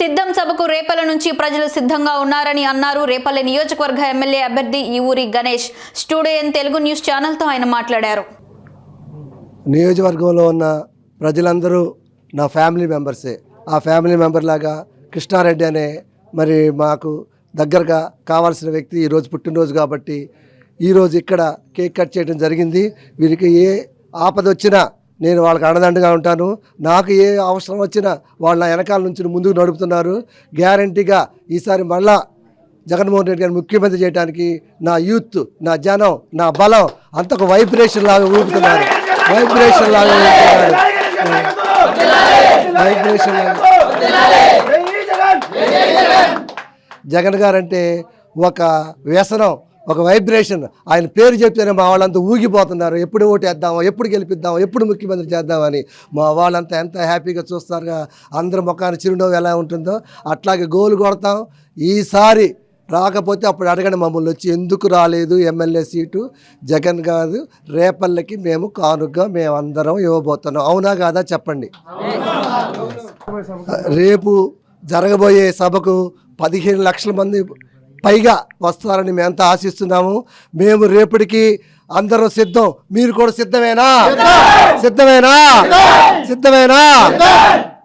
సిద్ధం సభకు రేపల నుంచి ప్రజలు సిద్ధంగా ఉన్నారని అన్నారు రేపల్లె నియోజకవర్గ ఎమ్మెల్యే అభ్యర్థి ఈ ఊరి గణేష్ స్టూడియో తెలుగు న్యూస్ ఛానల్తో ఆయన మాట్లాడారు. నియోజకవర్గంలో ఉన్న ప్రజలందరూ నా ఫ్యామిలీ మెంబర్సే. ఆ ఫ్యామిలీ మెంబర్ లాగా కృష్ణారెడ్డి అనే మరి మాకు దగ్గరగా కావాల్సిన వ్యక్తి ఈరోజు పుట్టినరోజు కాబట్టి ఈరోజు ఇక్కడ కేక్ కట్ చేయడం జరిగింది. వీరికి ఏ ఆపద వచ్చినా నేను వాళ్ళకి అండదండగా ఉంటాను. నాకు ఏ అవసరం వచ్చినా వాళ్ళు నా వెనకాల నుంచి ముందుకు నడుపుతున్నారు. గ్యారంటీగా ఈసారి మళ్ళా జగన్మోహన్ రెడ్డి గారిని ముఖ్యమంత్రి చేయడానికి నా యూత్ నా జనం నా బలం అంత ఒక వైబ్రేషన్ లాగా ఊపుతున్నారు. వైబ్రేషన్ లాగా ఊపుతున్నారు. వైబ్రేషన్ లాగా. జగన్ గారంటే ఒక వ్యసనం ఒక వైబ్రేషన్. ఆయన పేరు చెప్తేనే మా వాళ్ళంతా ఊగిపోతున్నారు. ఎప్పుడు ఓటేద్దామో ఎప్పుడు గెలిపిద్దామో? ఎప్పుడు ముఖ్యమంత్రి చేద్దామని. మా వాళ్ళంతా ఎంత హ్యాపీగా చూస్తారుగా. అందరి ముఖాన్ని చిరునవ్వు ఎలా ఉంటుందో. అట్లాగే గోలు కొడతాం. ఈసారి రాకపోతే అప్పుడు అడగండి మమ్మల్ని వచ్చి ఎందుకు రాలేదు ఎమ్మెల్యే సీటు? జగన్ కాదు రేపల్లకి మేము కానుగ్గా మేము అందరం ఇవ్వబోతున్నాం. అవునా కాదా చెప్పండి. రేపు జరగబోయే సభకు పదిహేను లక్షల మంది పైగా వస్తారని మేమంతా ఆశిస్తున్నాము. మేము రేపటికి అందరం సిద్ధం. మీరు కూడా సిద్ధమేనా? సిద్ధమేనా? సిద్ధమేనా?